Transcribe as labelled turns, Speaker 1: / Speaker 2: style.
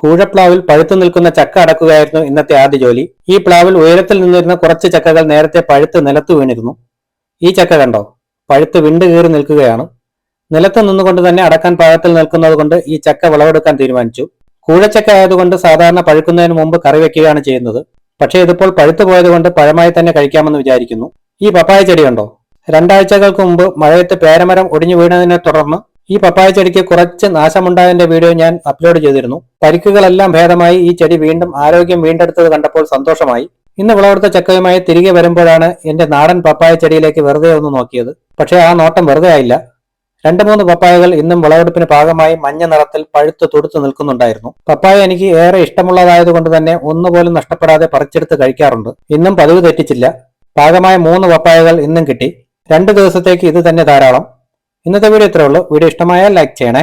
Speaker 1: കൂഴപ്ലാവിൽ പഴുത്തു നിൽക്കുന്ന ചക്ക അടക്കുകയായിരുന്നു ഇന്നത്തെ ആദ്യ ജോലി. ഈ പ്ലാവിൽ ഉയരത്തിൽ നിന്നിരുന്ന കുറച്ച് ചക്കകൾ നേരത്തെ പഴുത്ത് നിലത്ത് വീണിരുന്നു. ഈ ചക്ക കണ്ടോ? പഴുത്ത് വിണ്ട് കീറി നിൽക്കുകയാണ്. നിലത്ത് നിന്നുകൊണ്ട് തന്നെ അടക്കാൻ പാകത്തിൽ നിൽക്കുന്നത് കൊണ്ട് ഈ ചക്ക വിളവെടുക്കാൻ തീരുമാനിച്ചു. കൂഴച്ചക്ക ആയതുകൊണ്ട് സാധാരണ പഴുക്കുന്നതിന് മുമ്പ് കറി വെക്കുകയാണ് ചെയ്യുന്നത്. പക്ഷേ ഇതിപ്പോൾ പഴുത്തു പോയതുകൊണ്ട് പഴമായി തന്നെ കഴിക്കാമെന്ന് വിചാരിക്കുന്നു. ഈ പപ്പായ ചെടി കണ്ടോ? രണ്ടാഴ്ചകൾക്ക് മുമ്പ് മഴയത്ത് പേരമരം ഒടിഞ്ഞു വീണതിനെ തുടർന്ന് ഈ പപ്പായ ചെടിക്ക് കുറച്ച് നാശമുണ്ടായതിന്റെ വീഡിയോ ഞാൻ അപ്ലോഡ് ചെയ്തിരുന്നു. പരിക്കുകളെല്ലാം ഭേദമായി ഈ ചെടി വീണ്ടും ആരോഗ്യം വീണ്ടെടുത്തത് കണ്ടപ്പോൾ സന്തോഷമായി. ഇന്ന് വിളവെടുത്ത ചക്കയുമായി തിരികെ വരുമ്പോഴാണ് എന്റെ നാടൻ പപ്പായ ചെടിയിലേക്ക് വെറുതെ ഒന്ന് നോക്കിയത്. പക്ഷേ ആ നോട്ടം വെറുതെ ആയില്ല. രണ്ട് മൂന്ന് പപ്പായകൾ ഇന്നും വിളവെടുപ്പിന് ഭാഗമായി മഞ്ഞ നിറത്തിൽ പഴുത്ത് തുടുത്തു നിൽക്കുന്നുണ്ടായിരുന്നു. പപ്പായ എനിക്ക് ഏറെ ഇഷ്ടമുള്ളതായതുകൊണ്ട് തന്നെ ഒന്നുപോലും നഷ്ടപ്പെടാതെ പറിച്ചെടുത്ത് കഴിക്കാറുണ്ട്. ഇന്നും പതിവ് തെറ്റിച്ചില്ല. പാകമായ മൂന്ന് പപ്പായകൾ ഇന്നും കിട്ടി. രണ്ട് ദിവസത്തേക്ക് ഇത് തന്നെ ധാരാളം. ഇന്നത്തെ വീഡിയോ ഇത്രേ ഉള്ളൂ. വീഡിയോ ഇഷ്ടമായാൽ ലൈക്ക് ചെയ്യണേ.